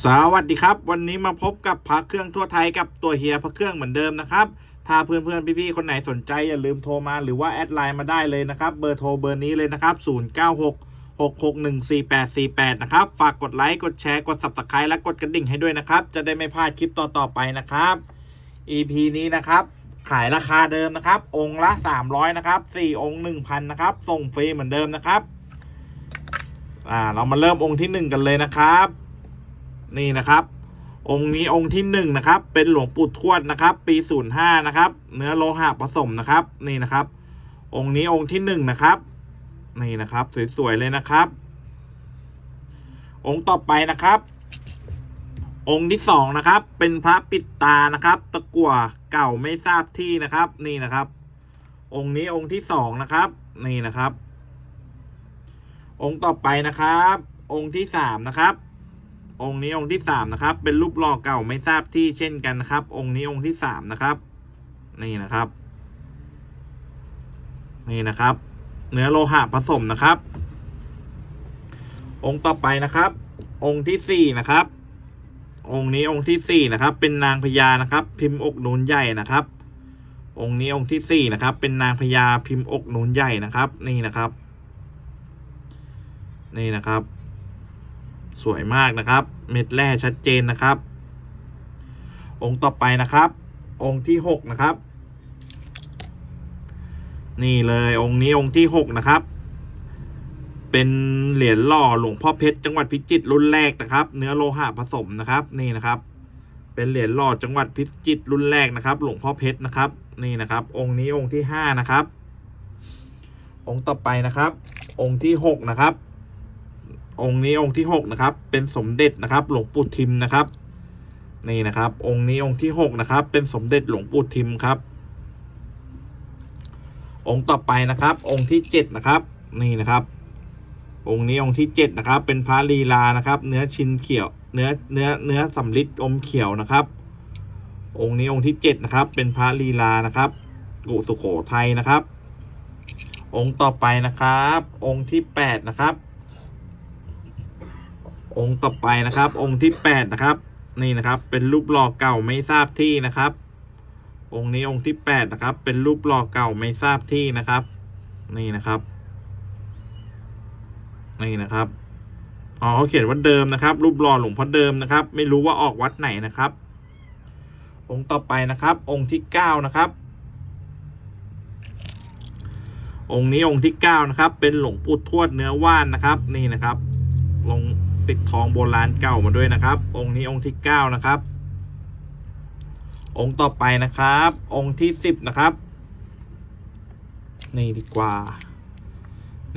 สวัสดีครับ วันนี้มาพบกับพระเครื่องทั่วไทยกับตัวเฮียพระเครื่องเหมือนเดิมนะครับ ถ้าเพื่อนๆพี่ๆคนไหนสนใจอย่าลืมโทรมาหรือว่าแอดไลน์มาได้เลยนะครับเบอร์โทรเบอร์นี้เลยนะครับ 096 6614848 นะครับ ฝากกดไลค์ กดแชร์ กด Subscribe และกดกระดิ่งให้ด้วยนะครับ จะได้ไม่พลาดคลิปต่อๆไปนะครับ EP นี้นะครับ ขายราคาเดิมนะครับ องค์ละ 300 นะครับ 4 องค์ 1,000 นะครับ ส่งฟรีเหมือนเดิมนะครับ อ่า เรามาเริ่มองค์ที่ 1 กันเลยนะครับ นี่นะครับ องค์นี้องค์ที่หนึ่งนะครับ เป็นหลวงปู่ทวดนะครับ ปีศูนย์ห้านะครับ เนื้อโลหะผสมนะครับ นี่นะครับ องค์นี้องค์ที่หนึ่งนะครับ นี่นะครับ สวยๆเลยนะครับ องค์ต่อไปนะครับ องค์ที่สองนะครับ เป็นพระปิดตานะครับ ตะกั่วเก่าไม่ทราบที่นะครับ นี่นะครับ องค์นี้องค์ที่สองนะครับ นี่นะครับ องค์ต่อไปนะครับ องค์ที่สามนะครับ องค์นี้องค์ที่สามนะครับ เป็นรูปหล่อเก่าไม่ทราบที่เช่นกันครับ องค์นี้องค์ที่สามนะครับ นี่นะครับ นี่นะครับ เนื้อโลหะผสมนะครับ องค์ต่อไปนะครับ องค์ที่สี่นะครับ องค์นี้องค์ที่สี่นะครับ เป็นนางพญานะครับ พิมพ์อกนูนใหญ่นะครับ องค์นี้องค์ที่สี่นะครับ เป็นนางพญาพิมพ์อกนูนใหญ่นะครับ นี่นะครับ นี่นะครับ สวยมากนะครับ เม็ดแร่ชัดเจนนะครับ องค์ต่อไปนะครับ องค์ที่หกนะครับ นี่เลยองค์นี้องค์ที่หกนะครับ เป็นเหรียญหล่อหลวงพ่อเพชรจังหวัดพิจิตรรุ่นแรกนะครับ เนื้อโลหะผสมนะครับนี่นะครับ เป็นเหรียญหล่อจังหวัดพิจิตรรุ่นแรกนะครับ หลวงพ่อเพชรนะครับ นี่นะครับ องค์นี้องค์ที่ห้านะครับ องค์ต่อไปนะครับ องค์ที่หกนะครับ องค์นี้องค์ที่หกนะครับ เป็นสมเด็จนะครับ หลวงปู่ทิมนะครับ นี่นะครับ องค์นี้องค์ที่หกนะครับ เป็นสมเด็จหลวงปู่ทิมครับ องค์ต่อไปนะครับ องค์ที่เจ็ดนะครับ นี่นะครับ องค์นี้องค์ที่เจ็ดนะครับ เป็นพระลีลานะครับ เนื้อชินเขียว เนื้อเนื้อเนื้อสำลิดอมเขียวนะครับ องค์นี้องค์ที่เจ็ดนะครับ เป็นพระลีลานะครับกุสุโขทัยนะครับองค์ต่อไปนะครับ องค์ที่แปดนะครับ องค์ต่อไปนะครับ องค์ที่แปดนะครับ นี่นะครับ เป็นรูปหล่อเก่าไม่ทราบที่นะครับ องค์นี้องค์ที่แปดนะครับ เป็นรูปหล่อเก่าไม่ทราบที่นะครับ นี่นะครับ นี่นะครับอ๋อเขาเขียนว่าเดิมนะครับ รูปหล่อหลวงพ่อเดิมนะครับ ไม่รู้ว่าออกวัดไหนนะครับ องค์ต่อไปนะครับ องค์ที่เก้านะครับองค์นี้องค์ที่เก้านะครับ เป็นหลวงปู่ทวดเนื้อว่านนะครับ นี่นะครับลง ปิดทองโบราณเก่ามาด้วยนะครับ องค์นี้องค์ที่เก้านะครับ องค์ต่อไปนะครับ องค์ที่สิบนะครับ นี่ดีกว่า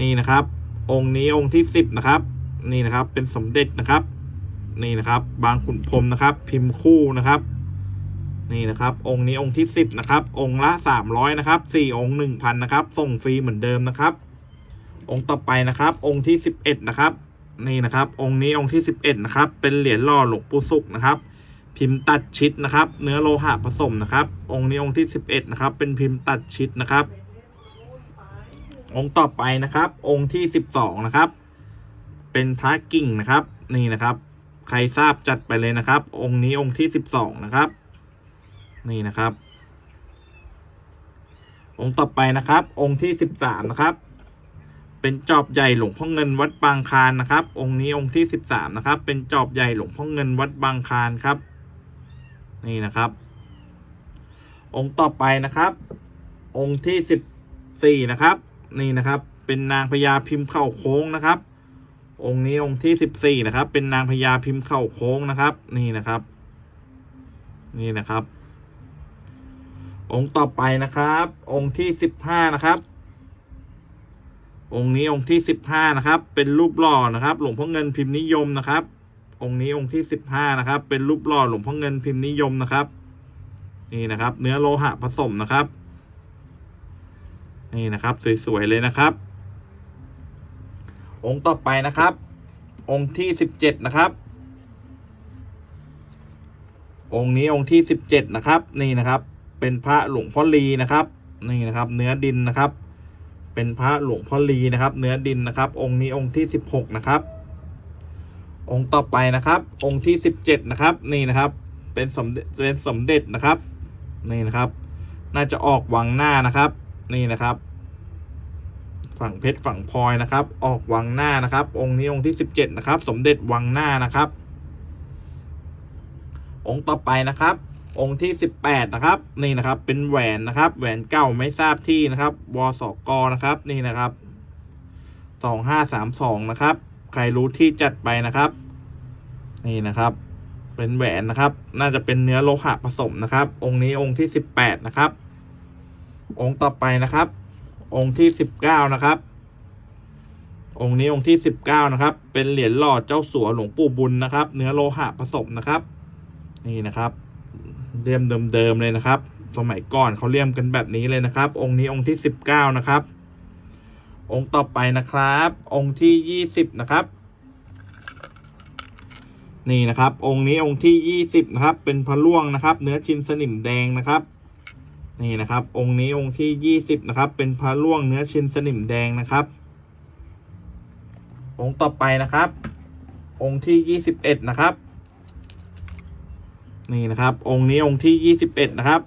นี่นะครับ องค์นี้องค์ที่สิบนะครับ นี่นะครับเป็นสมเด็จนะครับ นี่นะครับ บางขุนพรมนะครับ พิมพ์คู่นะครับนี่นะครับ องค์นี้องค์ที่สิบนะครับ องค์ละสามร้อยนะครับสี่องค์หนึ่งพันนะครับ ส่งฟรีเหมือนเดิมนะครับ องค์ต่อไปนะครับ องค์ที่สิบเอ็ดนะครับ นี่นะครับ องค์นี้องค์ที่สิบเอ็ดนะครับ เป็นเหรียญหล่อหลวงปู่สุกนะครับ พิมพ์ตัดชิดนะครับ เนื้อโลหะผสมนะครับ องค์นี้องค์ที่สิบเอ็ดนะครับ เป็นพิมพ์ตัดชิดนะครับ องค์ต่อไปนะครับ องค์ที่สิบสองนะครับ เป็นพระกิ่งนะครับ นี่นะครับ ใครทราบจัดไปเลยนะครับ องค์นี้องค์ที่สิบสองนะครับ นี่นะครับ องค์ต่อไปนะครับ องค์ที่สิบสามนะครับ เป็นจอบใหญ่หลวงพ่อเงินวัดบางคานนะครับ องค์นี้องค์ที่สิบสามนะครับ เป็นจอบใหญ่หลวงพ่อเงินวัดบางคานครับ นี่นะครับ องค์ต่อไปนะครับ องค์ที่สิบสี่นะครับ นี่นะครับ เป็นนางพญาพิมพ์เข่าโค้งนะครับ องค์นี้องค์ที่สิบสี่นะครับ เป็นนางพญาพิมพ์เข่าโค้งนะครับ นี่นะครับ นี่นะครับองค์ต่อไปนะครับ องค์ที่สิบห้านะครับ องค์นี้องค์ที่สิบห้านะครับ เป็นรูปหล่อนะครับ หลวงพ่อเงินพิมพ์นิยมนะครับ องค์นี้องค์ที่สิบห้านะครับ เป็นรูปหล่อหลวงพ่อเงินพิมพ์นิยมนะครับ นี่นะครับ เนื้อโลหะผสมนะครับ นี่นะครับ สวยๆเลยนะครับ องค์ต่อไปนะครับ องค์ที่สิบเจ็ดนะครับ องค์นี้องค์ที่สิบเจ็ดนะครับ นี่นะครับ เป็นพระหลวงพ่อลีนะครับ นี่นะครับ เนื้อดินนะครับ เป็นพระหลวงพ่อลีนะครับ เนื้อดินนะครับ องค์นี้องค์ที่สิบหกนะครับ องค์ต่อไปนะครับ องค์ที่สิบเจ็ดนะครับ นี่นะครับ เป็นสมเป็นสมเด็จนะครับ นี่นะครับ น่าจะออกวังหน้านะครับ นี่นะครับ ฝั่งเพชรฝั่งพลอยนะครับ ออกวังหน้านะครับ องค์นี้องค์ที่สิบเจ็ดนะครับ สมเด็จวังหน้านะครับ องค์ต่อไปนะครับ องค์ที่สิบแปดนะครับ นี่นะครับ เป็นแหวนนะครับ แหวนเก่าไม่ทราบที่นะครับวสกนะครับ นี่นะครับสองห้าสามสองนะครับ ใครรู้ที่จัดไปนะครับ นี่นะครับ เป็นแหวนนะครับ น่าจะเป็นเนื้อโลหะผสมนะครับ องค์นี้องค์ที่สิบแปดนะครับ องค์ต่อไปนะครับ องค์ที่สิบเก้านะครับ องค์นี้องค์ที่สิบเก้านะครับ เป็นเหรียญหล่อเจ้าสัวหลวงปู่บุญนะครับ เนื้อโลหะผสมนะครับ นี่นะครับ เลี่ยมเดิมๆเลยนะครับ สมัยก่อนเขาเลี่ยมกันแบบนี้เลยนะครับ องค์นี้องค์ที่สิบเก้านะครับ องค์ต่อไปนะครับ องค์ที่ยี่สิบนะครับ นี่นะครับ องค์นี้องค์ที่ยี่สิบนะครับ เป็นพระล่วงนะครับ เนื้อชินสนิมแดงนะครับ นี่นะครับ องค์นี้องค์ที่ยี่สิบนะครับ เป็นพระล่วงเนื้อชินสนิมแดงนะครับ องค์ต่อไปนะครับ องค์ที่ยี่สิบเอ็ดนะครับ นี่นะครับ องค์นี้องค์ที่ยี่สิบเอ็ดนะครับ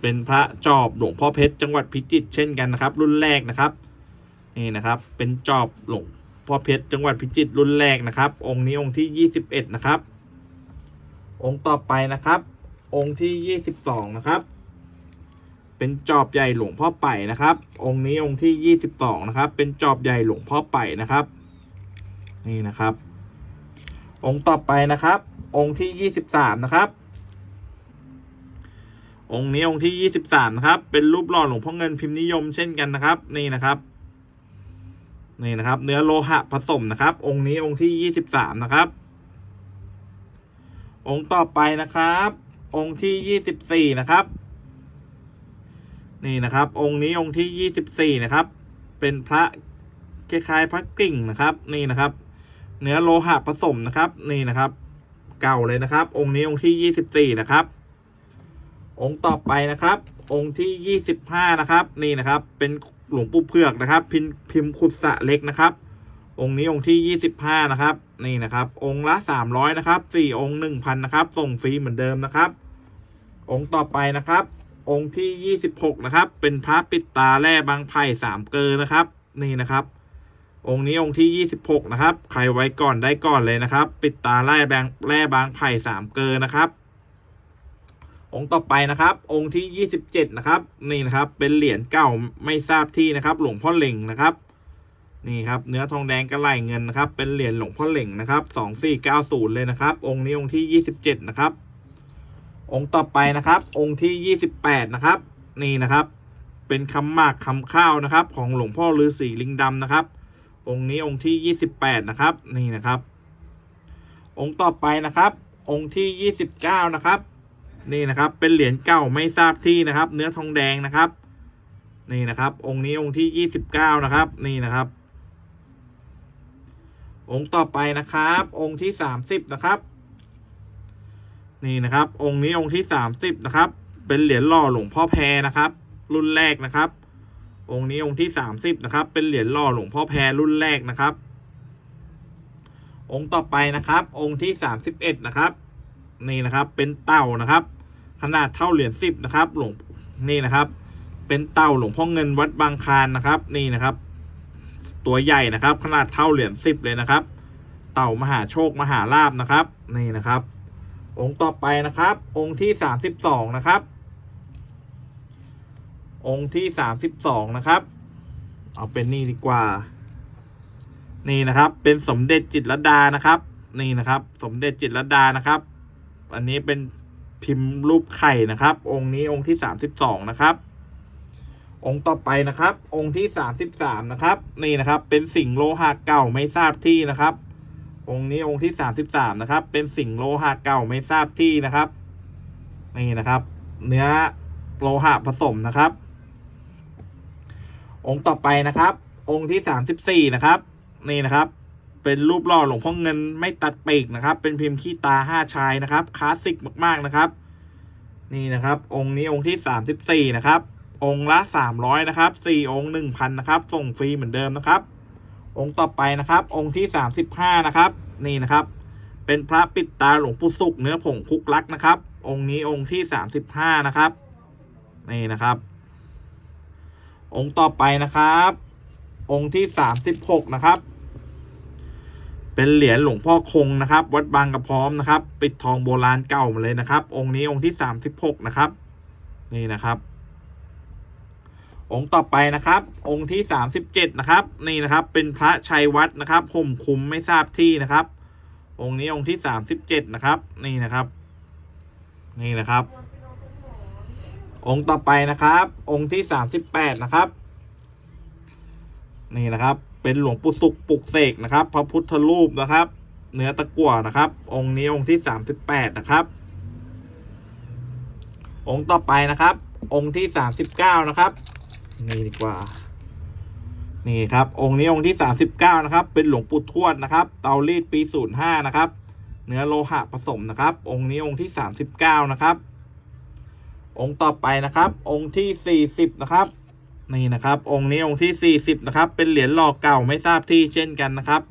เป็นพระจอบหลวงพ่อเพชรจังหวัดพิจิตรเช่นกันนะครับ รุ่นแรกนะครับ นี่นะครับ เป็นจอบหลวงพ่อเพชรจังหวัดพิจิตรรุ่นแรกนะครับ องค์นี้องค์ที่ยี่สิบเอ็ดนะครับ องค์ต่อไปนะครับ องค์ที่ยี่สิบสองนะครับ เป็นจอบใหญ่หลวงพ่อไป่นะครับ องค์นี้องค์ที่ยี่สิบสองนะครับ เป็นจอบใหญ่หลวงพ่อไป่นะครับ นี่นะครับ องค์ต่อไปนะครับ องค์ที่ยี่สิบสามนะครับ องค์นี้องค์ที่ยี่สิบสามนะครับ เป็นรูปหล่อหลวงพ่อเงินพิมพ์นิยมเช่นกันนะครับ นี่นะครับ นี่นะครับ เนื้อโลหะผสมนะครับ องค์นี้องค์ที่ยี่สิบสามนะครับ องค์ต่อไปนะครับ องค์ที่ยี่สิบสี่นะครับ นี่นะครับ องค์นี้องค์ที่ยี่สิบสี่นะครับ เป็นพระคล้ายๆพระกิ่งนะครับ นี่นะครับ เนื้อโลหะผสมนะครับ นี่นะครับ เก่าเลยนะครับ องค์นี้องค์ที่ยี่สิบสี่นะครับ องค์ต่อไปนะครับ องค์ที่ยี่สิบห้านะครับ นี่นะครับ เป็นหลวงปู่เผือกนะครับ พิมพ์พิมพ์ขุดสะเล็กนะครับ องค์นี้องค์ที่ยี่สิบห้านะครับ นี่นะครับ องค์ละสามร้อยนะครับสี่องค์หนึ่งพันนะครับ ส่งฟรีเหมือนเดิมนะครับ องค์ต่อไปนะครับ องค์ที่ยี่สิบหกนะครับ เป็นพระปิดตาแร่บางไผ่สามเกอนะครับ นี่นะครับ องค์นี้องค์ที่ยี่สิบหกนะครับ ใครไว้ก่อนได้ก่อนเลยนะครับ ปิดตาแร่แบงแร่บางไผ่สามเกลอนะครับ องค์ต่อไปนะครับ องค์ที่ยี่สิบเจ็ดนะครับ นี่นะครับ เป็นเหรียญเก่าไม่ทราบที่นะครับ หลวงพ่อเหล่งนะครับ นี่ครับเนื้อทองแดงกระไหลเงินนะครับ เป็นเหรียญหลวงพ่อเหล่งนะครับสองสี่เก้าศูนย์เลยนะครับ องค์นี้องค์ที่ยี่สิบเจ็ดนะครับ องค์ต่อไปนะครับ องค์ที่ยี่สิบแปดนะครับ นี่นะครับ เป็นคำหมากคำข้าวนะครับ ของหลวงพ่อฤาษีลิงดำนะครับ องค์นี้องค์ที่ยี่สิบแปดนะครับ นี่นะครับ องค์ต่อไปนะครับ องค์ที่ยี่สิบเก้านะครับ นี่นะครับ เป็นเหรียญเก่าไม่ทราบที่นะครับ เนื้อทองแดงนะครับ นี่นะครับ องค์นี้องค์ที่ยี่สิบเก้านะครับ นี่นะครับ องค์ต่อไปนะครับ องค์ที่สามสิบนะครับ นี่นะครับ องค์นี้องค์ที่สามสิบนะครับ เป็นเหรียญหล่อหลวงพ่อแพรนะครับ รุ่นแรกนะครับ องค์นี้องค์ที่สามสิบนะครับ เป็นเหรียญหล่อหลวงพ่อแพรรุ่นแรกนะครับ องค์ต่อไปนะครับ องค์ที่สามสิบเอ็ดนะครับ นี่นะครับ เป็นเต่านะครับ ขนาดเท่าเหรียญสิบนะครับ หลวงนี่นะครับ เป็นเต่าหลวงพ่อเงินวัดบางคานนะครับ นี่นะครับ ตัวใหญ่นะครับ ขนาดเท่าเหรียญสิบเลยนะครับ เต่ามหาโชคมหาลาบนะครับ นี่นะครับ องค์ต่อไปนะครับ องค์ที่สามสิบสองนะครับ องค์ที่สามสิบสองนะครับ เอาเป็นนี่ดีกว่า นี่นะครับ เป็นสมเด็จจิตรดานะครับ นี่นะครับ สมเด็จจิตรดานะครับ อันนี้เป็นพิมพ์รูปไข่นะครับ องค์นี้องค์ที่สามสิบสองนะครับ องค์ต่อไปนะครับ องค์ที่สามสิบสามนะครับ นี่นะครับ เป็นสิ่งโลหะเก่าไม่ทราบที่นะครับ องค์นี้องค์ที่สามสิบสามนะครับ เป็นสิ่งโลหะเก่าไม่ทราบที่นะครับ นี่นะครับ เนื้อโลหะผสมนะครับ องค์ต่อไปนะครับ องค์ที่สามสิบสี่นะครับ นี่นะครับ เป็นรูปหล่อหลวงพ่อเงินไม่ตัดปีกนะครับ เป็นพิมพ์ขี้ตาห้าชายนะครับคลาสสิกมากๆนะครับ นี่นะครับ องค์นี้องค์ที่สามสิบสี่นะครับ องค์ละสามร้อยนะครับสี่องค์หนึ่งพันนะครับ ส่งฟรีเหมือนเดิมนะครับ องค์ต่อไปนะครับ องค์ที่สามสิบห้านะครับ นี่นะครับ เป็นพระปิดตาหลวงปู่สุกเนื้อผงคุกลักนะครับ องค์นี้องค์ที่สามสิบห้านะครับ นี่นะครับ องค์ต่อไปนะครับ องค์ที่สามสิบหกนะครับ เป็นเหรียญหลวงพ่อคงนะครับ วัดบางกระพร้อมนะครับ ปิดทองโบราณเก่ามาเลยนะครับ องค์นี้องค์ที่สามสิบหกนะครับ นี่นะครับ องค์ต่อไปนะครับ องค์ที่สามสิบเจ็ดนะครับ นี่นะครับ เป็นพระชัยวัดนะครับห่มคุมไม่ทราบที่นะครับ องค์นี้องค์ที่สามสิบเจ็ดนะครับ นี่นะครับ นี่นะครับ องค์ต่อไปนะครับ องค์ที่สามสิบแปดนะครับ นี่นะครับ เป็นหลวงปู่สุกปลุกเสกนะครับ พระพุทธรูปนะครับ เนื้อตะกั่วนะครับ องค์นี้องค์ที่สามสิบแปดนะครับ องค์ต่อไปนะครับ องค์ที่สามสิบเก้านะครับนี่ดีกว่า นี่ครับ องค์นี้องค์ที่สามสิบเก้านะครับ เป็นหลวงปู่ทวดนะครับ เตารีดปีศูนย์ห้านะครับ เนื้อโลหะผสมนะครับ องค์นี้องค์ที่สามสิบเก้านะครับ องค์ต่อไปนะครับ องค์ที่สี่สิบนะครับ นี่นะครับ องค์นี้องค์ที่สี่สิบนะครับ เป็นเหรียญหล่อเก่าไม่ทราบที่เช่นกันนะครับ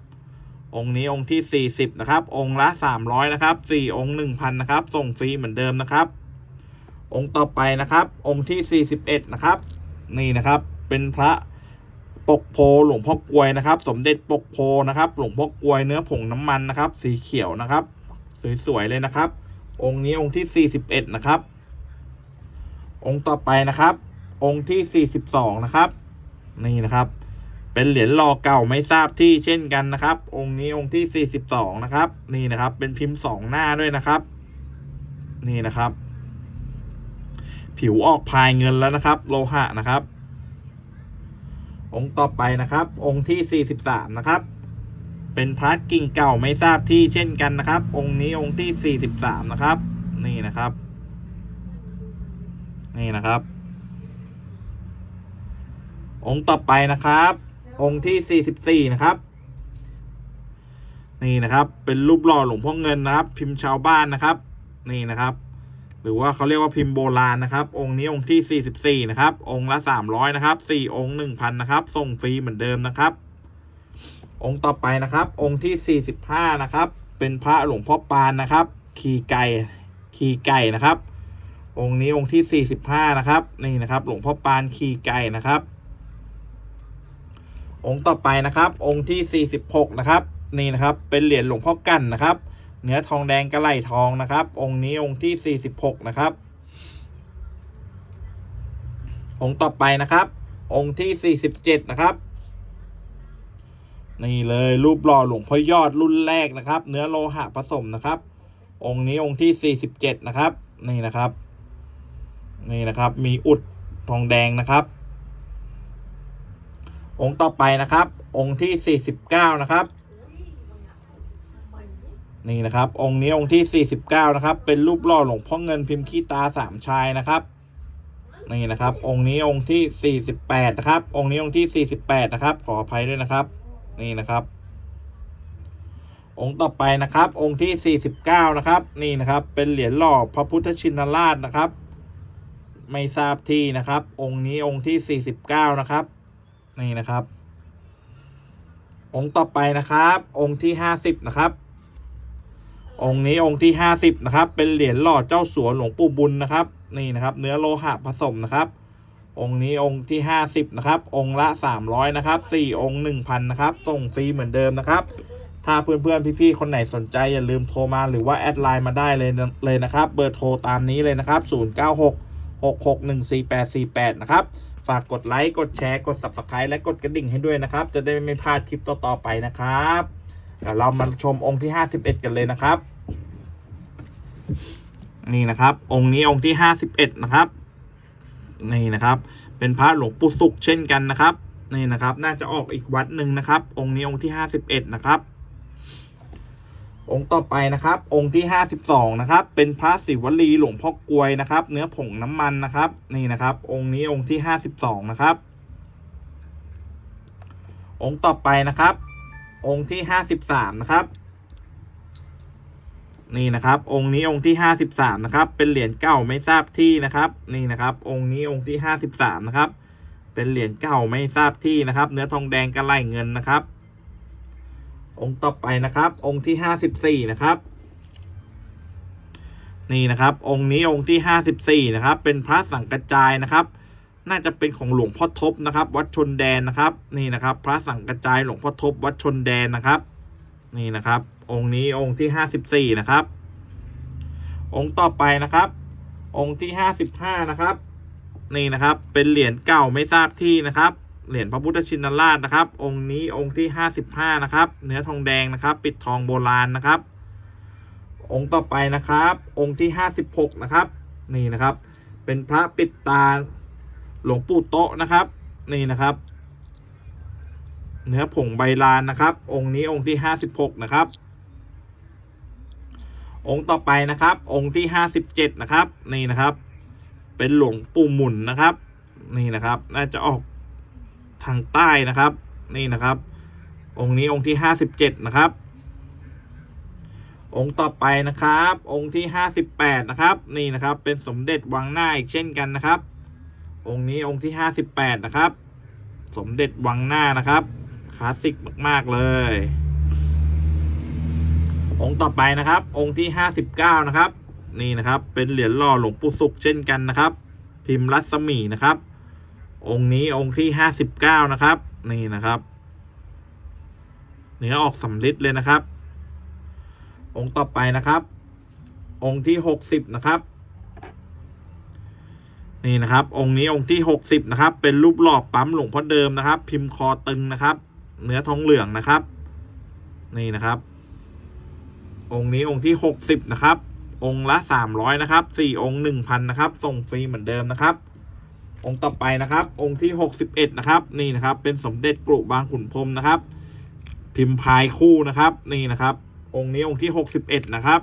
องค์นี้องค์ที่สี่สิบนะครับ องค์ละสามร้อยนะครับสี่องค์หนึ่งพันนะครับ ส่งฟรีเหมือนเดิมนะครับ องค์ต่อไปนะครับ องค์ที่สี่สิบเอ็ดนะครับ นี่นะครับ เป็นพระปกโพหลวงพ่อกลวยนะครับ สมเด็จปกโพนะครับ หลวงพ่อกลวยเนื้อผงน้ำมันนะครับ สีเขียวนะครับ สวยๆเลยนะครับ องค์นี้องค์ที่สี่สิบเอ็ดนะครับ องค์ต่อไปนะครับ องค์ที่สี่สิบสองนะครับ นี่นะครับ เป็นเหรียญรอเก่าไม่ทราบที่เช่นกันนะครับ องค์นี้องค์ที่สี่สิบสองนะครับ นี่นะครับ เป็นพิมพ์สองหน้าด้วยนะครับ นี่นะครับ ผิวออกพายเงินแล้วนะครับ โลหะนะครับ องค์ต่อไปนะครับ องค์ที่สี่สิบสามนะครับเป็นพระกิ่งเก่าไม่ทราบที่เช่นกันนะครับ องค์นี้องค์ที่สี่สิบสามนะครับ นี่นะครับ นี่นะครับ องค์ต่อไปนะครับ องค์ที่สี่สิบสี่นะครับ นี่นะครับ เป็นรูปหล่อหลวงพ่อเงินนะครับ พิมพ์ชาวบ้านนะครับ นี่นะครับ หรือว่าเขาเรียกว่าพิมพ์โบราณนะครับ องค์นี้องค์ที่สี่สิบสี่นะครับ องค์ละสามร้อยนะครับสี่องค์หนึ่งพันนะครับ ส่งฟรีเหมือนเดิมนะครับ องค์ต่อไปนะครับ องค์ที่สี่สิบห้านะครับ เป็นพระหลวงพ่อปานนะครับ ขี่ไก่ขี่ไก่นะครับ องค์นี้องค์ที่สี่สิบห้านะครับ นี่นะครับ หลวงพ่อปานขี่ไก่นะครับ องค์ต่อไปนะครับ องค์ที่สี่สิบหกนะครับ นี่นะครับ เป็นเหรียญหลวงพ่อกันนะครับ เนื้อทองแดงกระไหลทองนะครับ องค์นี้องค์ที่สี่สิบหกนะครับ องค์ต่อไปนะครับ องค์ที่สี่สิบเจ็ดนะครับ นี่เลยรูปหล่อหลวงพ่อยอดรุ่นแรกนะครับ เนื้อโลหะผสมนะครับ องค์นี้องค์ที่สี่สิบเจ็ดนะครับ นี่นะครับ นี่นะครับ มีอุดทองแดงนะครับ องค์ต่อไปนะครับ องค์ที่สี่สิบเก้านะครับ นี่นะครับ องค์นี้องค์ที่สี่สิบเก้านะครับ เป็นรูปหล่อหลวงพ่อเงินพิมพ์ขี้ตาสามชายนะครับนี่นะครับ องค์นี้องค์ที่สี่สิบแปดนะครับ องค์นี้องค์ที่สี่สิบแปดนะครับ ขออภัยด้วยนะครับ นี่นะครับ องค์ต่อไปนะครับ องค์ที่สี่สิบเก้านะครับ นี่นะครับ เป็นเหรียญหล่อพระพุทธชินราชนะครับ ไม่ทราบที่นะครับ องค์นี้องค์ที่สี่สิบเก้านะครับ นี่นะครับ องค์ต่อไปนะครับ องค์ที่ห้าสิบนะครับ องค์นี้องค์ที่ห้าสิบนะครับ เป็นเหรียญหล่อเจ้าสัวหลวงปู่บุญนะครับ นี่นะครับ เนื้อโลหะผสมนะครับ องค์นี้องค์ที่ห้าสิบนะครับ องค์ละสามร้อยนะครับสี่องค์หนึ่งพันนะครับ ส่งฟรีเหมือนเดิมนะครับถ้าเพื่อนๆ พี่ๆ คนไหนสนใจอย่าลืมโทรมาหรือว่าแอดไลน์มาได้เลยนะเลยนะครับ เบอร์โทรตามนี้เลยนะครับ 096 6614848 นะครับ ฝากกดไลค์ กดแชร์ กด subscribe และกดกระดิ่งให้ด้วยนะครับ จะได้ไม่พลาดคลิปต่อๆไปนะครับเดี๋ยวเรามาชมองค์ที่ 51 กันเลยนะครับ นี่นะครับ องค์นี้องค์ที่ 51 นะครับ นี่นะครับ เป็นพระหลวงปู่สุขเช่นกันนะครับ นี่นะครับ น่าจะออกอีกวัดหนึ่งนะครับ องค์นี้องค์ที่ 51 นะครับ องค์ต่อไปนะครับ องค์ที่ 52 นะครับ เป็นพระศิวลีหลวงพ่อกลวยนะครับ เนื้อผงน้ำมันนะครับ นี่นะครับ องค์นี้องค์ที่ 52 นะครับ องค์ต่อไปนะครับ องค์ที่ 53 นะครับ นี่นะครับ องค์นี้องค์ที่ 53 นะครับ เป็นเหรียญเก่าไม่ทราบที่นะครับ นี่นะครับ องค์นี้องค์ที่ 53 นะครับ เป็นเหรียญเก่าไม่ทราบที่นะครับ เนื้อทองแดงกระไหลเงินนะครับ องค์ต่อไปนะครับ องค์ที่ห้าสิบสี่นะครับ นี่นะครับ องค์นี้องค์ที่ห้าสิบสี่นะครับ เป็นพระสังกระจายนะครับ น่าจะเป็นของหลวงพ่อทบนะครับ วัดชนแดนนะครับ นี่นะครับ พระสังกระจายหลวงพ่อทบวัดชนแดนนะครับ นี่นะครับ องค์นี้องค์ที่ห้าสิบสี่นะครับ องค์ต่อไปนะครับ องค์ที่ห้าสิบห้านะครับ นี่นะครับ เป็นเหรียญเก่าไม่ทราบที่นะครับ เหรียญพระพุทธชินราชนะครับ องค์นี้องค์ที่ห้าสิบห้านะครับ เนื้อทองแดงนะครับ ปิดทองโบราณนะครับ องค์ต่อไปนะครับ องค์ที่ห้าสิบหกนะครับ นี่นะครับ เป็นพระปิดตาหลวงปู่โตะนะครับ นี่นะครับ เนื้อผงใบลานนะครับ องค์นี้องค์ที่ห้าสิบหกนะครับองค์ต่อไปนะครับ องค์ที่ห้าสิบเจ็ดนะครับ นี่นะครับ เป็นหลวงปู่หมุนนะครับ นี่นะครับ น่าจะออก ทางใต้นะครับ นี่นะครับ องค์นี้องค์ที่ห้าสิบเจ็ดนะครับ องค์ต่อไปนะครับ องค์ที่ห้าสิบแปดนะครับ นี่นะครับ เป็นสมเด็จวังหน้าอีกเช่นกันนะครับ องค์นี้องค์ที่ห้าสิบแปดนะครับ สมเด็จวังหน้านะครับคลาสสิกมากๆเลย องค์ต่อไปนะครับ องค์ที่ห้าสิบเก้านะครับ นี่นะครับ เป็นเหรียญหล่อหลวงปู่สุขเช่นกันนะครับ พิมพ์รัศมีนะครับ องค์นี้องค์ที่ห้าสิบเก้านะครับ นี่นะครับเนื้อออกสำลิดเลยนะครับ องค์ต่อไปนะครับ องค์ที่หกสิบนะครับ นี่นะครับ องค์นี้องค์ที่หกสิบนะครับ เป็นรูปหล่อปั๊มหลวงพ่อเดิมนะครับ พิมพ์คอตึงนะครับ เนื้อทองเหลืองนะครับ นี่นะครับ องค์นี้องค์ที่หกสิบนะครับ องค์ละสามร้อยนะครับสี่องค์หนึ่งพันนะครับ ส่งฟรีเหมือนเดิมนะครับ องค์ต่อไปนะครับ องค์ที่หกสิบเอ็ดนะครับ นี่นะครับ เป็นสมเด็จกรุบางขุนพรมนะครับ พิมพ์พายคู่นะครับ นี่นะครับ องค์นี้องค์ที่หกสิบเอ็ดนะครับ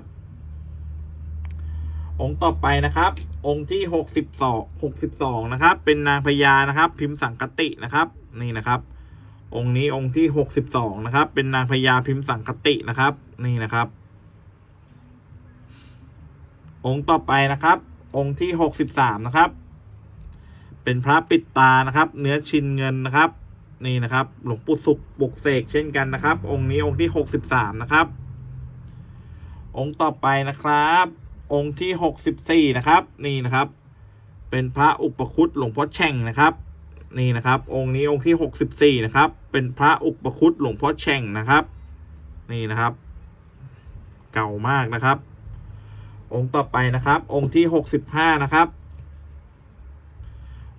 องค์ต่อไปนะครับ องค์ที่หกสิบสองหกสิบสองนะครับ เป็นนางพญานะครับ พิมพ์สังกตินะครับ นี่นะครับ องค์นี้องค์ที่หกสิบสองนะครับ เป็นนางพญาพิมพ์สังคตินะครับ นี่นะครับ องค์ต่อไปนะครับ องค์ที่หกสิบสามนะครับ เป็นพระปิดตานะครับ เนื้อชินเงินนะครับ นี่นะครับ หลวงปู่สุขบุกเสกเช่นกันนะครับ องค์นี้องค์ที่หกสิบสามนะครับ องค์ต่อไปนะครับ องค์ที่หกสิบสี่นะครับ นี่นะครับ เป็นพระอุปคุตหลวงพ่อแช่งนะครับ นี่นะครับ องค์นี้องค์ที่หกสิบสี่นะครับ เป็นพระอุปคุตหลวงพ่อแช่งนะครับ นี่นะครับ เก่ามากนะครับองค์ต่อไปนะครับ องค์ที่หกสิบห้านะครับ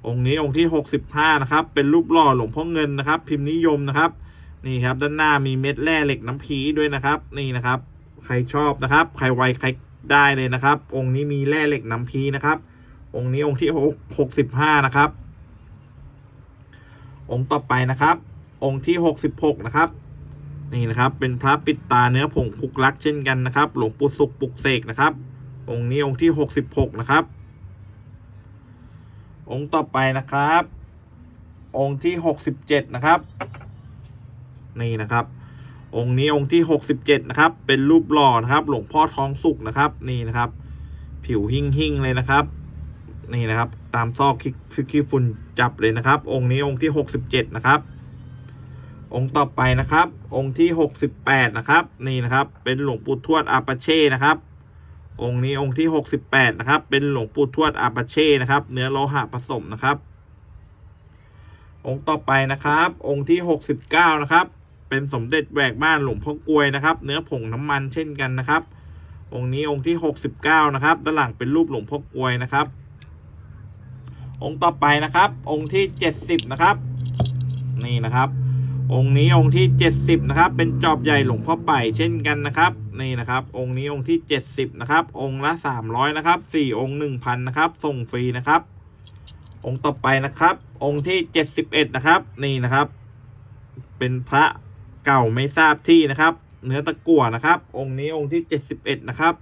องค์นี้องค์ที่หกสิบห้านะครับ เป็นรูปหล่อหลวงพ่อเงินนะครับ พิมพ์นิยมนะครับ นี่ครับ ด้านหน้ามีเม็ดแร่เหล็กน้ำพีด้วยนะครับ นี่นะครับ ใครชอบนะครับ ใครไวใครได้เลยนะครับ องค์นี้มีแร่เหล็กน้ำพีนะครับ องค์นี้องค์ที่หกหกสิบห้านะครับ องค์ต่อไปนะครับ องค์ที่หกสิบหกนะครับนี่นะครับ เป็นพระปิดตาเนื้อผงคุกลักเช่นกันนะครับ หลวงปู่สุขปลุกเสกนะครับ องค์นี้องค์ที่หกสิบหกนะครับ องค์ต่อไปนะครับ องค์ที่หกสิบเจ็ดนะครับ นี่นะครับ องค์นี้องค์ที่หกสิบเจ็ดนะครับ เป็นรูปหล่อนะครับ หลวงพ่อท้องสุกนะครับ นี่นะครับ ผิวหิ่งหิ่งเลยนะครับ นี่นะครับ ตามซอกคิขี้ฝุ่นจับเลยนะครับ องค์นี้องค์ที่หกสิบเจ็ดนะครับองค์ต่อไปนะครับ องค์ที่หกสิบแปดนะครับ นี่นะครับ เป็นหลวงปู่ทวดอาปาเช่นะครับ องค์นี้องค์ที่หกสิบแปดนะครับ เป็นหลวงปู่ทวดอาปาเช่นะครับ เนื้อโลหะผสมนะครับ องค์ต่อไปนะครับ องค์ที่หกสิบเก้านะครับ เป็นสมเด็จแหวกบ้านหลวงพ่อกลวยนะครับ เนื้อผงน้ำมันเช่นกันนะครับ องค์นี้องค์ที่หกสิบเก้านะครับ ด้านหลังเป็นรูปหลวงพ่อกลวยนะครับ องค์ต่อไปนะครับ องค์ที่เจ็ดสิบนะครับ นี่นะครับ องค์นี้องค์ที่เจ็ดสิบนะครับเป็นจอบใหญ่หลวงพ่อไปเช่นกันนะครับนี่นะครับ องค์นี้องค์ที่เจ็ดสิบนะครับองค์ละสามร้อยนะครับสี่องค์หนึ่งพันนะครับส่งฟรีนะครับ องค์ต่อไปนะครับ องค์ที่เจ็ดสิบเอ็ดนะครับนี่นะครับ เป็นพระเก่าไม่ทราบที่นะครับ เนื้อตะกั่วนะครับ องค์นี้องค์ที่เจ็ดสิบเอ็ดนะครับ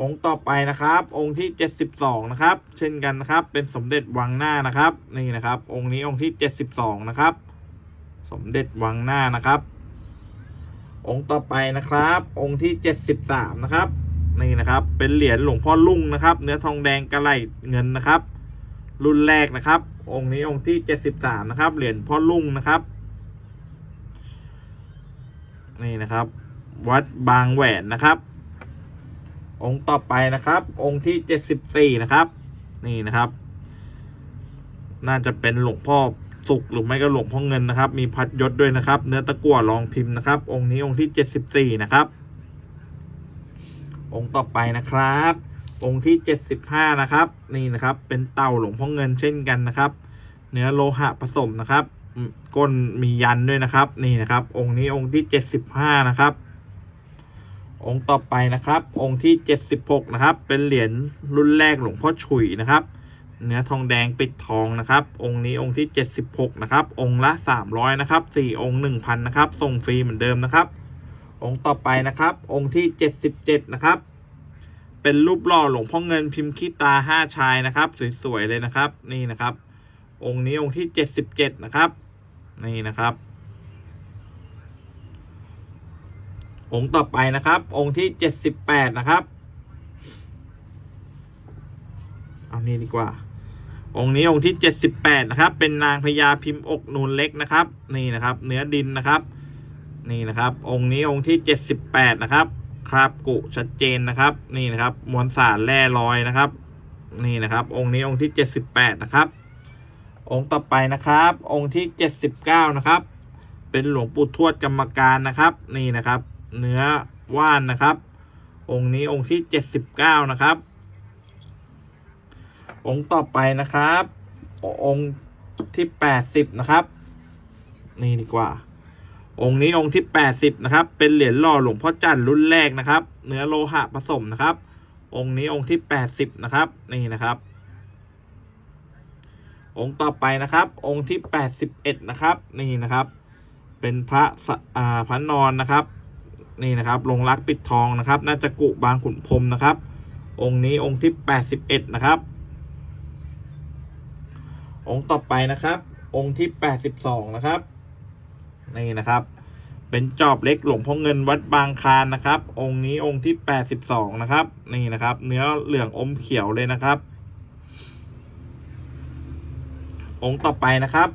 องค์ต่อไปนะครับ องค์ที่เจ็ดสิบสองนะครับ เช่นกันนะครับ เป็นสมเด็จวังหน้านะครับ นี่นะครับ องค์นี้องค์ที่เจ็ดสิบสองนะครับ สมเด็จวังหน้านะครับ องค์ต่อไปนะครับ องค์ที่เจ็ดสิบสามนะครับนี่นะครับ เป็นเหรียญหลวงพ่อลุ่งนะครับ เนื้อทองแดงกระไหลเงินนะครับ รุ่นแรกนะครับ องค์นี้องค์ที่เจ็ดสิบสามนะครับ เหรียญพ่อลุ่งนะครับนี่นะครับ วัดบางแหวนนะครับ องค์ต่อไปนะครับ องค์ที่เจ็ดสิบสี่นะครับ นี่นะครับ น่าจะเป็นหลวงพ่อ สุขหรือไม่ก็หลวงพ่อเงินนะครับ มีพัดยศด้วยนะครับ เนื้อตะกั่วรองพิมพ์นะครับ องค์นี้องค์ที่เจ็ดสิบสี่นะครับ องค์ต่อไปนะครับ องค์ที่เจ็ดสิบห้านะครับ นี่นะครับ เป็นเต่าหลวงพ่อเงินเช่นกันนะครับ เนื้อโลหะผสมนะครับ ก้นมียันด้วยนะครับ นี่นะครับ องค์นี้องค์ที่เจ็ดสิบห้านะครับองค์ต่อไปนะครับ องค์ที่เจ็ดสิบหกนะครับ เป็นเหรียญรุ่นแรกหลวงพ่อฉุยนะครับ เนื้อทองแดงปิดทองนะครับ องค์นี้องค์ที่ 76 นะครับ องค์ละ 300 นะครับ 4 องค์ 1,000 นะครับ ส่งฟรีเหมือนเดิมนะครับ องค์ต่อไปนะครับ องค์ที่ 77 นะครับ เป็นรูปหล่อหลวงพ่อเงินพิมพ์ขี้ตาห้าชายนะครับ สวยๆเลยนะครับ นี่นะครับ องค์นี้องค์ที่ 77 นะครับ นี่นะครับ องค์ต่อไปนะครับ องค์ที่ 78 นะครับ เอานี่ดีกว่า องค์นี้องค์ที่ 78 นะครับ เป็นนางพญาพิมพ์อกนูนเล็กนะครับ นี่นะครับ เนื้อดินนะครับ นี่นะครับ องค์นี้องค์ที่ 78 นะครับคราบกุชัดเจนนะครับ นี่นะครับ มวลสารแร่ลอยนะครับ นี่นะครับ องค์นี้องค์ที่ 78 นะครับ องค์ต่อไปนะครับ องค์ที่ 79 นะครับ เป็นหลวงปู่ทวดกรรมการนะครับ นี่นะครับ เนื้อว่านนะครับ องค์นี้องค์ที่ 79 นะครับ องค์ต่อไปนะครับ องค์ที่แปดสิบนะครับ นี่ดีกว่า องค์นี้องค์ที่แปดสิบนะครับ เป็นเหรียญหล่อหลวงพ่อจันทร์รุ่นแรกนะครับ เนื้อโลหะผสมนะครับ องค์นี้องค์ที่แปดสิบนะครับ นี่นะครับ องค์ต่อไปนะครับ องค์ที่แปดสิบเอ็ดนะครับ นี่นะครับ เป็นพระสอ่าพระนอนนะครับ นี่นะครับลงรักปิดทองนะครับ น่าจะกุบางขุนพรมนะครับองค์นี้องค์ที่แปดสิบเอ็ดนะครับ องค์ต่อไปนะครับ องค์ที่ 82 นะครับ นี่นะครับ เป็นจอบเล็กหลวงพ่อเงินวัดบางคานนะครับ องค์นี้องค์ที่ 82 นะครับ นี่นะครับ เนื้อเหลืองอมเขียวเลยนะครับ องค์ต่อไปนะครับ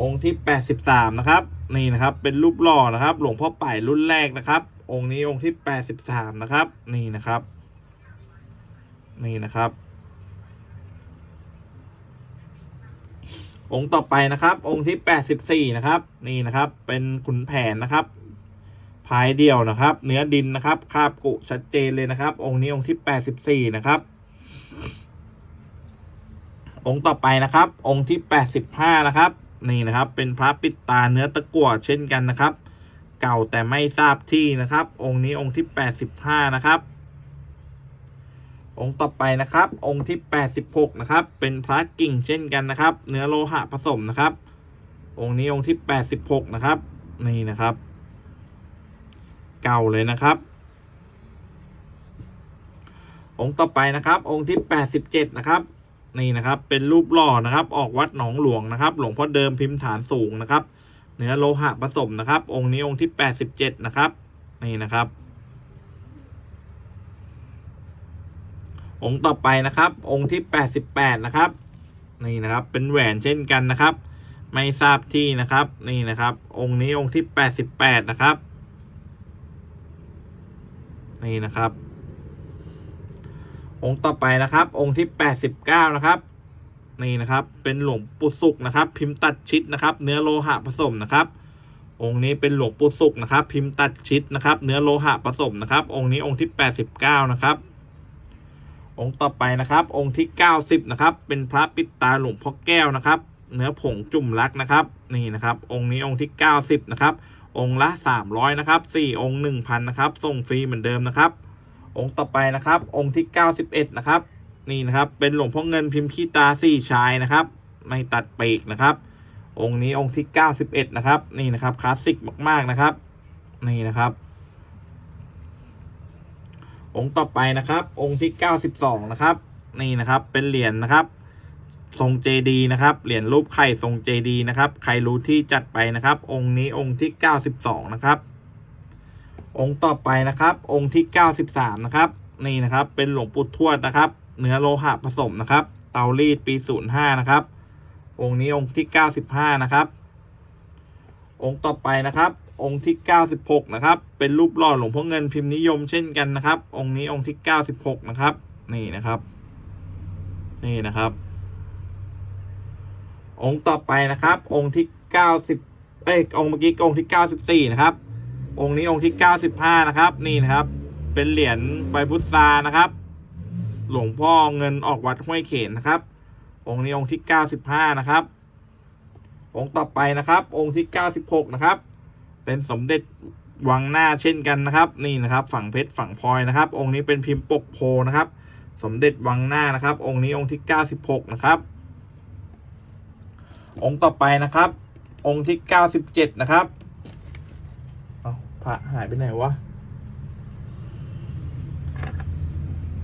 องค์ที่ 83 นะครับ นี่นะครับ เป็นรูปหล่อนะครับ หลวงพ่อป่ายรุ่นแรกนะครับ องค์นี้องค์ที่ 83 นะครับ นี่นะครับ นี่นะครับ องค์ต่อไปนะครับ องค์ที่แปดสิบสี่นะครับ นี่นะครับ เป็นขุนแผนนะครับพายเดี่ยวนะครับ เนื้อดินนะครับคาบกุชัดเจนเลยนะครับ องค์นี้องค์ที่แปดสิบสี่นะครับ องค์ต่อไปนะครับ องค์ที่แปดสิบห้านะครับ นี่นะครับ เป็นพระปิดตาเนื้อตะกั่วเช่นกันนะครับ เก่าแต่ไม่ทราบที่นะครับ องค์นี้องค์ที่แปดสิบห้านะครับ องค์ต่อไปนะครับ องค์ที่ 86 นะครับ เป็นพระกิ่งเช่นกันนะครับ เนื้อโลหะผสมนะครับ องค์นี้องค์ที่ 86 นะครับ นี่นะครับ เก่าเลยนะครับ องค์ต่อไปนะครับ องค์ที่ 87 นะครับ นี่นะครับ เป็นรูปหล่อนะครับ ออกวัดหนองหลวงนะครับ หลวงพ่อเดิมพิมพ์ฐานสูงนะครับ เนื้อโลหะผสมนะครับ องค์นี้องค์ที่ 87 นะครับ นี่นะครับ องค์ต่อไปนะครับ องค์ที่ 88 นะครับ นี่นะครับเป็นแหวนเช่นกันนะครับ ไม่ทราบที่นะครับ นี่นะครับ องค์นี้องค์ที่ 88 นะครับ นี่นะครับ องค์ต่อไปนะครับ องค์ที่ 89 นะครับ นี่นะครับ เป็นหลวงปู่สุกนะครับ พิมพ์ตัดชิดนะครับ เนื้อโลหะผสมนะครับองค์นี้เป็นหลวงปู่สุกนะครับ พิมพ์ตัดชิดนะครับ เนื้อโลหะผสมนะครับ องค์นี้องค์ที่ 89 นะครับ องค์ต่อไปนะครับ องค์ที่ 90 นะครับ เป็นพระปิดตาหลวงพ่อแก้วนะครับ เนื้อผงจุ่มรักนะครับ นี่นะครับ องค์นี้องค์ที่ 90 นะครับ องค์ละ 300 นะครับ 4 องค์ 1,000 นะครับ ส่งฟรีเหมือนเดิมนะครับ องค์ต่อไปนะครับ องค์ที่ 91 นะครับ นี่นะครับ เป็นหลวงพ่อเงินพิมพ์ขี้ตาสี่ชายนะครับ ไม่ตัดปีกนะครับ องค์นี้องค์ที่ 91 นะครับ นี่นะครับ คลาสสิกมากๆนะครับ นี่นะครับ องค์ต่อไปนะครับ องค์ที่ 92 นะครับ นี่นะครับเป็นเหรียญนะครับ ทรงเจดีนะครับเหรียญรูปไข่ทรงเจดีนะครับ ใครรู้ที่จัดไปนะครับ องค์นี้องค์ที่ 92 นะครับ องค์ต่อไปนะครับ องค์ที่ 93 นะครับ นี่นะครับเป็นหลวงปู่ทวดนะครับ เนื้อโลหะผสมนะครับ เตารีดปี 05 นะครับ องค์นี้องค์ที่ 95 นะครับองค์ต่อไปนะครับ องค์ที่เก้าสิบหกนะครับ เป็นรูปหล่อหลวงพ่อเงินพิมพ์นิยมเช่นกันนะครับ องค์นี้องค์ที่เก้าสิบหกนะครับ นี่นะครับ นี่นะครับ องค์ต่อไปนะครับ องค์ที่เก้าสิบเอ้ยองค์เมื่อกี้องค์ที่เก้าสิบสี่นะครับ องค์นี้องค์ที่เก้าสิบห้านะครับ นี่นะครับ เป็นเหรียญใบพุทรานะครับ หลวงพ่อเงินออกวัดห้วยเขนนะครับ องค์นี้องค์ที่เก้าสิบห้านะครับ องค์ต่อไปนะครับ องค์ที่เก้าสิบหกนะครับ เป็นสมเด็จวังหน้าเช่นกันนะครับ นี่นะครับฝั่งเพชรฝั่งพลอยนะครับ องค์นี้เป็นพิมพ์ปกโพนะครับ สมเด็จวังหน้านะครับ องค์นี้องค์ที่เก้าสิบหกนะครับ องค์ต่อไปนะครับ องค์ที่เก้าสิบเจ็ดนะครับเอาพระหายไปไหนวะ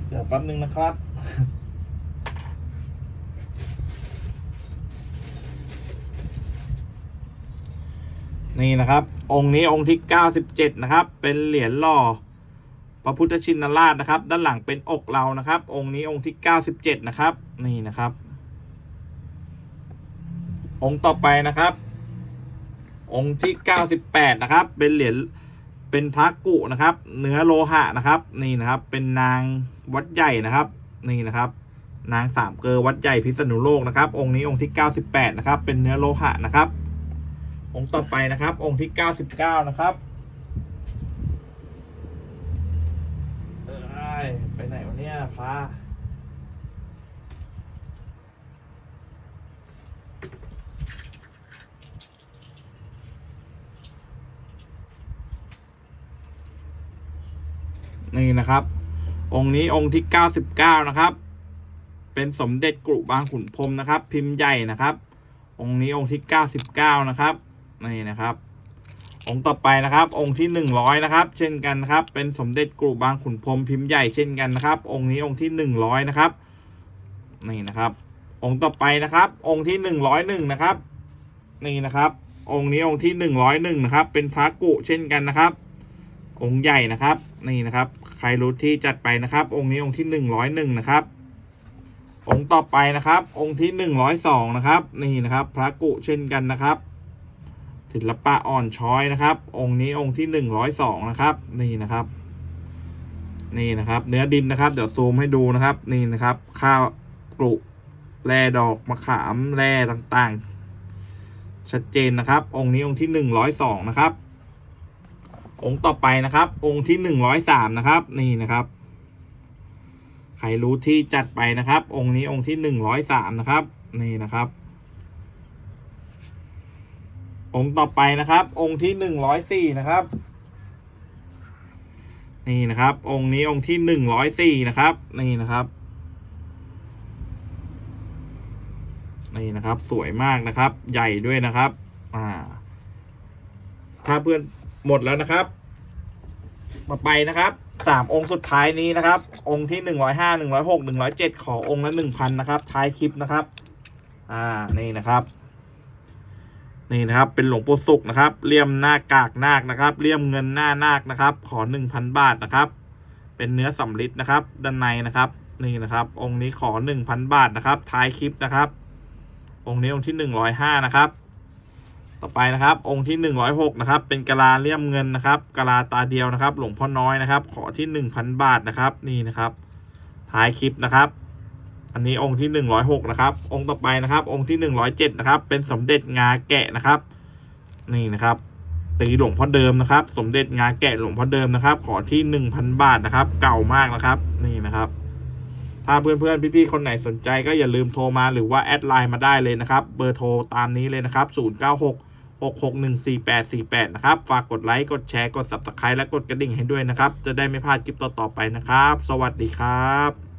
เดี๋ยวแป๊บนึงนะครับ นี่นะครับ องค์นี้องค์ที่เก้าสิบเจ็ดนะครับ เป็นเหรียญหล่อพระพุทธชินราชนะครับ ด้านหลังเป็นอกเรานะครับ องค์นี้องค์ที่เก้าสิบเจ็ดนะครับ นี่นะครับ องค์ต่อไปนะครับ องค์ที่เก้าสิบแปดนะครับ เป็นเหรียญเป็นพระกุนะครับ เนื้อโลหะนะครับ นี่นะครับ เป็นนางวัดใหญ่นะครับ นี่นะครับ นางสามเกลอวัดใหญ่พิษณุโลกนะครับ องค์นี้องค์ที่เก้าสิบแปดนะครับ เป็นเนื้อโลหะนะครับ องค์ต่อไปนะครับ องค์ที่เก้าสิบเก้านะครับเอ้ยไปไหนวะเนี่ยพระนี่นะครับ องค์นี้องค์ที่เก้าสิบเก้านะครับ เป็นสมเด็จกรุบางขุนพรมนะครับ พิมพ์ใหญ่นะครับ องค์นี้องค์ที่เก้าสิบเก้านะครับ นี่นะครับ องค์ต่อไปนะครับ องค์ที่หนึ่งร้อยนะครับ เช่นกันครับ เป็นสมเด็จกรุบางขุนพรมพิมพ์ใหญ่เช่นกันนะครับ องค์นี้องค์ที่หนึ่งร้อยนะครับนี่นะครับ องค์ต่อไปนะครับ องค์ที่หนึ่งร้อยหนึ่งนะครับ นี่นะครับ องค์นี้องค์ที่หนึ่งร้อยหนึ่งนะครับ เป็นพระกุเช่นกันนะครับ องค์ใหญ่นะครับ นี่นะครับ ใครรู้ที่จัดไปนะครับ องค์นี้องค์ที่หนึ่งร้อยหนึ่งนะครับองค์ต่อไปนะครับ องค์ที่หนึ่งร้อยสองนะครับ นี่นะครับ พระกุเช่นกันนะครับ ศิลปะอ่อนช้อยนะครับ องค์นี้องค์ที่หนึ่งร้อยสองนะครับ นี่นะครับ นี่นะครับ เนื้อดินนะครับ เดี๋ยวซูมให้ดูนะครับ นี่นะครับ ข้าวกรุแร่ดอกมะขามแร่ต่างๆ ชัดเจนนะครับ องค์นี้องค์ที่หนึ่งร้อยสองนะครับ องค์ต่อไปนะครับ องค์ที่หนึ่งร้อยสามนะครับ นี่นะครับ ใครรู้ที่จัดไปนะครับ องค์นี้องค์ที่หนึ่งร้อยสามนะครับ นี่นะครับ องค์ต่อไปนะครับ องค์ที่หนึ่งร้อยสี่นะครับ นี่นะครับ องค์นี้องค์ที่หนึ่งร้อยสี่นะครับ นี่นะครับ นี่นะครับ สวยมากนะครับ ใหญ่ด้วยนะครับ อ่า ถ้าเพื่อนหมดแล้วนะครับต่อไปนะครับสามองค์สุดท้ายนี้นะครับ องค์ที่หนึ่งร้อยห้าหนึ่งร้อยหกหนึ่งร้อยเจ็ดขอองค์ละหนึ่งพันนะครับ ท้ายคลิปนะครับ อ่า นี่นะครับ นี่นะครับ เป็นหลวงปู่ศุกนะครับเลี่ยมหน้ากากนาคนะครับเลี่ยมเงินหน้านาคนะครับ ขอหนึ่งพันบาทนะครับ เป็นเนื้อสำริดนะครับ ด้านในนะครับ นี่นะครับ องค์นี้ขอหนึ่งพันบาทนะครับ ท้ายคลิปนะครับ องค์นี้องค์ที่หนึ่งร้อยห้านะครับ ต่อไปนะครับ องค์ที่หนึ่งร้อยหกนะครับ เป็นกะลาเลี่ยมเงินนะครับกะลาตาเดียวนะครับ หลวงพ่อน้อยนะครับ ขอที่หนึ่งพันบาทนะครับ นี่นะครับ ท้ายคลิปนะครับ อันนี้องค์ที่หนึ่งร้อยหกนะครับ องค์ต่อไปนะครับ องค์ที่หนึ่งร้อยเจ็ดนะครับ เป็นสมเด็จงาแกะนะครับ นี่นะครับ ตีหลวงพ่อเดิมนะครับ สมเด็จงาแกะหลวงพ่อเดิมนะครับ ขอที่หนึ่งพันบาทนะครับ เก่ามากนะครับ นี่นะครับ ถ้าเพื่อนๆ พี่ๆ คนไหนสนใจก็อย่าลืมโทรมาหรือว่าแอดไลน์มาได้เลยนะครับ เบอร์โทรตามนี้เลยนะครับ 096 6614848 นะครับ ฝากกดไลค์ กดแชร์ กด subscribe และกดกระดิ่งให้ด้วยนะครับ จะได้ไม่พลาดคลิปต่อ ๆ ไปนะครับ สวัสดีครับ